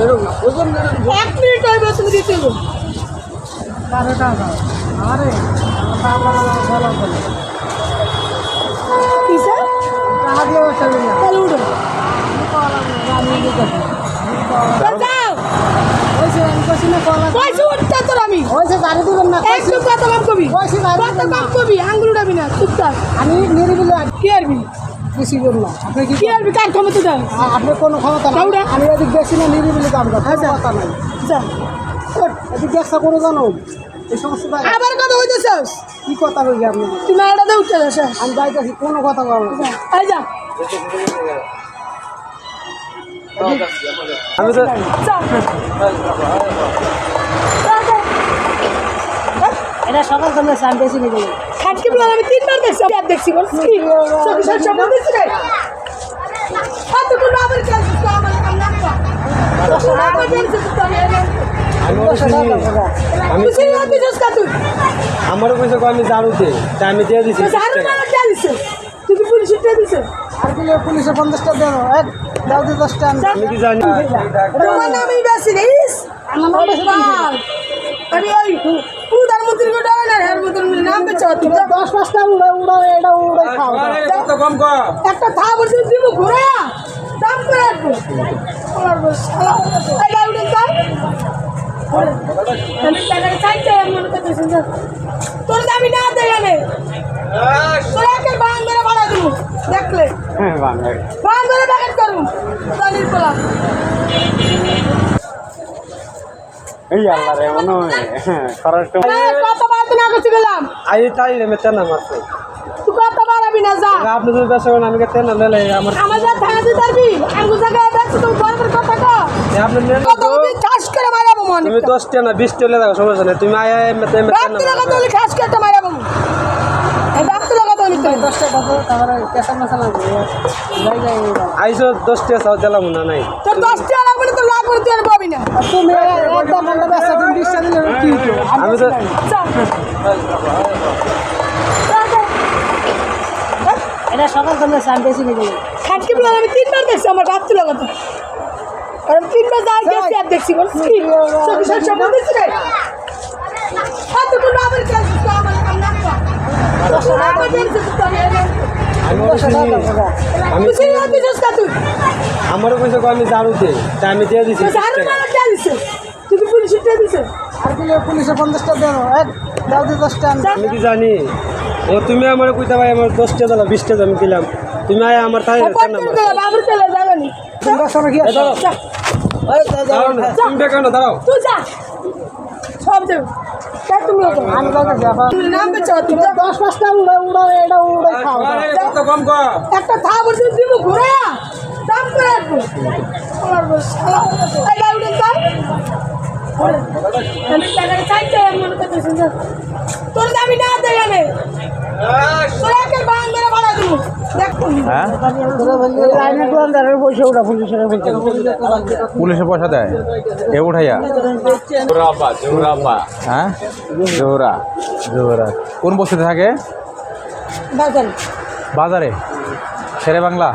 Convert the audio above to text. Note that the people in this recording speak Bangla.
এক মিনিট হয়ে গেছে দিতে হবে কি স্যার তাহলে উঠো যাও পয়সা উঠতে তোর আমি একদম কবি পয়সা গাড়ি না। কম কবি আঙ্গুল উঠাবি না চুপচাপ আমি নিরিবিলি কি আরবি করব না আপনি কি কি কার ক্ষমতা দাও আ- আপনার কোনো ক্ষমতা নাই? আমি এদিক বেশি না নিরিবিলি কাম করি কোনো কথা নাই। যা ওঠ, এদিক ব্যবসা করে জানো? এই সমস্ত জায়গায় আবার কথা হইতেছস কি কথা বলি আপনি? তুমি আড়াতে উঠতে যাস আমি যাইতেছি কোনো কথা বলব না। আই যা। আমি তো যা এটা সকাল সন্ধ্যা স্নান বেশি নিয়ে যাব খাটকে বলে আমি তিনবার দেখছি আর দেখছি বল কি? চোখে সব সব দেখছি রে। তো কোনো আবার কি আসছিস আমার কাম না তো আবার দেখছিস তো আমি আমি ওর চিনি। আমি তুই সিরিয়াস দিছিস কা তুই? আমারও কইছে আমি জানুতে তাই আমি দিয়ে দিছি। পুলিশ উঠতে দিছিস আর কি পুলিশে পঞ্চাশটা দেন দাও দিয়ে দশটা। আমি আমি কি জানি তোমার আমার বাল আমি ওই কো ডালে না এর মতন নাম বেচা তুই যা। দশ পাঁচটা উড়া উড়া এটা উড়াই খাও একটা থা বলছি দিব ঘুরে দাম করে এই গাড়ি উঠে যে তোর দামি না দেয় তোর একের বান ধরে দিব দেখলে হ্যাঁ এই আল্লাহ রে মনে হয়। হ্যাঁ, করার তো কত বার তো না করছি গেলাম? আই তাই রে মেতে না মারছে। তুই কত বাড়াবি না যা। আপনি যদি বেসে আমি কে তেনা লেলে আমার আমার যা থানা দিতে পারবি আঙ্গুল জায়গায় দেখছি তুমি বড় বড় কথা কো আপনি নেন কত তুমি চাষ করে মারাবো মনে তুমি দশ টা না বিশ টা লাগা সমস্যা নেই। তুমি আয় আয় মেতে মেতে রাত্রি লাগা তাহলে খাস করে মারাবো। রাত্রি লাগা তাহলে দশটা কথা তারপরে কেঁচা মশা যাই যাই আইসো দশ টা সাও দিলাম না নাই। তোর দশ টাকা লাগবে না তোর লাখ করে তুই আর পাবি না। আর তুমি একদম মন্ডা ব্যবসা তুমি বিশটা দিলে কি হতো আমি তো যা। এটা সকাল সন্ধ্যা স্নান বেশি নিয়ে যাব। খাটকে বলে আমি তিনবার দেখছি আমার রাত্রি লাগা তো আর তিনবার যাই গেছি আর দেখছি বল সব সব দেখছি রে। আর তো কোনো আবার আমারও কইছে আমি জানুতে তাই আমি দিয়ে দিছি কি পুলিশ উঠতে দিছিস আর কি পুলিশে পঞ্চাশটা দেন এক দাও দিয়ে দশটা আমি কি জানি। ও তুমি আমার কইতা ভাই আমার দশ টা দিলা বিশ আমি দিলাম তুমি আয় আমার তাই তুমি দাঁড়াও তুমি দাঁড়াও সব দেব তুমি আমি তুমি। দশ পাঁচটা উড়া উড়া এটা খাও। একটা বলছি দিব ঘুরে দাম করে রাখব। তোর দামি না তোর একের বান ধরে ভাড়া দিব দেখ হ্যাঁ? পয়সা উঠা পুলিশের পুলিশে পয়সা দেয়? এ উঠাইয়া। হ্যাঁ? জোহরা। জোহরা। কোন বস্তিতে থাকে? বাজারে? শেরে বাংলা?